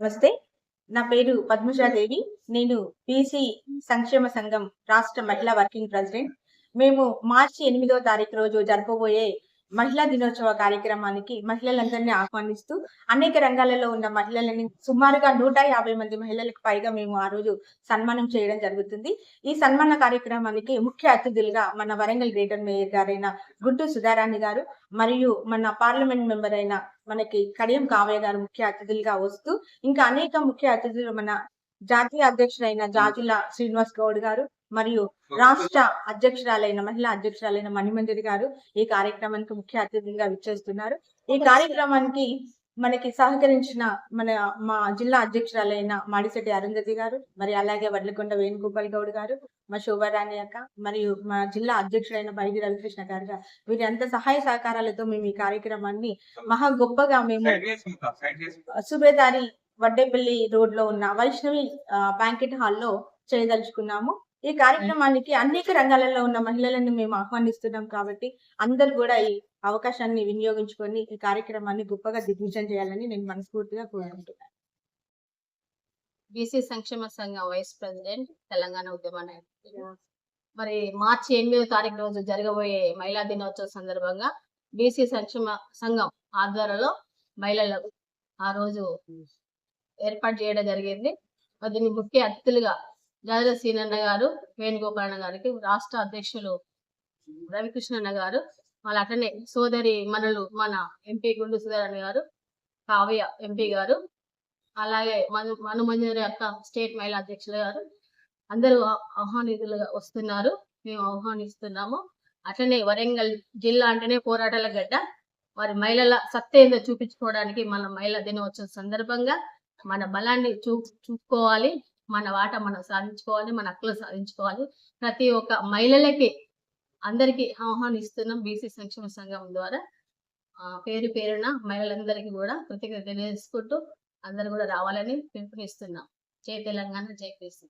నమస్తే. నా పేరు పద్మజాదేవి. నేను బీసీ సంక్షేమ సంఘం రాష్ట్ర మహిళా వర్కింగ్ ప్రెసిడెంట్. మేము మార్చి ఎనిమిదో తారీఖు రోజు జరపబోయే మహిళా దినోత్సవ కార్యక్రమానికి మహిళలందరినీ ఆహ్వానిస్తూ అనేక రంగాలలో ఉన్న మహిళలని సుమారుగా నూట యాభై మంది మహిళలకు పైగా మేము ఆ రోజు సన్మానం చేయడం జరుగుతుంది. ఈ సన్మాన కార్యక్రమానికి ముఖ్య అతిథులుగా మన వరంగల్ గ్రేటర్ మేయర్ గారైన గుంటూరు సుధారాణి గారు మరియు మన పార్లమెంట్ మెంబర్ అయిన మనకి కడియం కావ్య గారు ముఖ్య అతిథులుగా వస్తూ ఇంకా అనేక ముఖ్య అతిథులు మన జాతీయ అధ్యక్షుడైన జాజుల శ్రీనివాస్ గౌడ్ గారు మరియు రాష్ట్ర అధ్యక్షురాలైన మహిళా అధ్యక్షురాలైన మణిమంజరి గారు ఈ కార్యక్రమానికి ముఖ్య అతిథిగా విచ్చేస్తున్నారు. ఈ కార్యక్రమానికి మనకి సహకరించిన మన మా జిల్లా అధ్యక్షురాలైన మాడిశెట్టి అరుంధతి గారు మరి అలాగే వడ్లకొండ వేణుగోపాల్ గౌడ్ గారు మా శోభారాణి అక్క మరియు మా జిల్లా అధ్యక్షుడైన బైది రవికృష్ణ గారు గారు. వీరి అంత సహాయ సహకారాలతో మేము ఈ కార్యక్రమాన్ని మహా గొప్పగా మేము సుబేదారి వడ్డేపల్లి రోడ్లో ఉన్న వైష్ణవి బ్యాంకెట్ హాల్లో చేయదలుచుకున్నాము. ఈ కార్యక్రమానికి అనేక రంగాలలో ఉన్న మహిళలను మేము ఆహ్వానిస్తున్నాం కాబట్టి అందరు కూడా ఈ అవకాశాన్ని వినియోగించుకొని ఈ కార్యక్రమాన్ని గొప్పగా దిగ్విజయం చేయాలని నేను మనస్ఫూర్తిగా కోరుకుంటున్నాను. బీసీ సంక్షేమ సంఘం వైస్ ప్రెసిడెంట్ తెలంగాణ ఉద్యమ నాయకుడు. మరి మార్చి ఎనిమిదో తారీఖు రోజు జరగబోయే మహిళా దినోత్సవం సందర్భంగా బీసీ సంక్షేమ సంఘం ఆధ్వర్యంలో మహిళలకు ఆ రోజు ఏర్పాటు చేయడం జరిగింది. దీన్ని ముఖ్య అతిథులుగా జాజల సీనన్న గారు వేణుగోపాలన్న గారికి రాష్ట్ర అధ్యక్షులు రవికృష్ణన్న గారు వాళ్ళ అటనే సోదరి మనలు మన ఎంపీ గుండు సుధారణ గారు కావ్య ఎంపీ గారు అలాగే మను మనుమంజరి అక్క స్టేట్ మహిళా అధ్యక్షులు గారు అందరూ ఆహ్వానితులుగా వస్తున్నారు. మేము ఆహ్వానిస్తున్నాము. అట్లనే వరంగల్ జిల్లా అంటేనే పోరాటాల గడ్డ. వారి మహిళల సత్తేందో చూపించుకోవడానికి మన మహిళా దినోత్సవం సందర్భంగా మన బలాన్ని చూ చూసుకోవాలి. మన వాట మనం సాధించుకోవాలి మన హక్కులు సాధించుకోవాలి. ప్రతి ఒక్క మహిళలకి అందరికీ ఆహ్వానిస్తున్నాం బీసీ సంక్షేమ సంఘం ద్వారా. ఆ, పేరు పేరున మహిళలందరికీ కూడా కృతజ్ఞత తెలియజేసుకుంటూ అందరు కూడా రావాలని పిలుపునిస్తున్నాం. జై తెలంగాణ జై కృష్ణ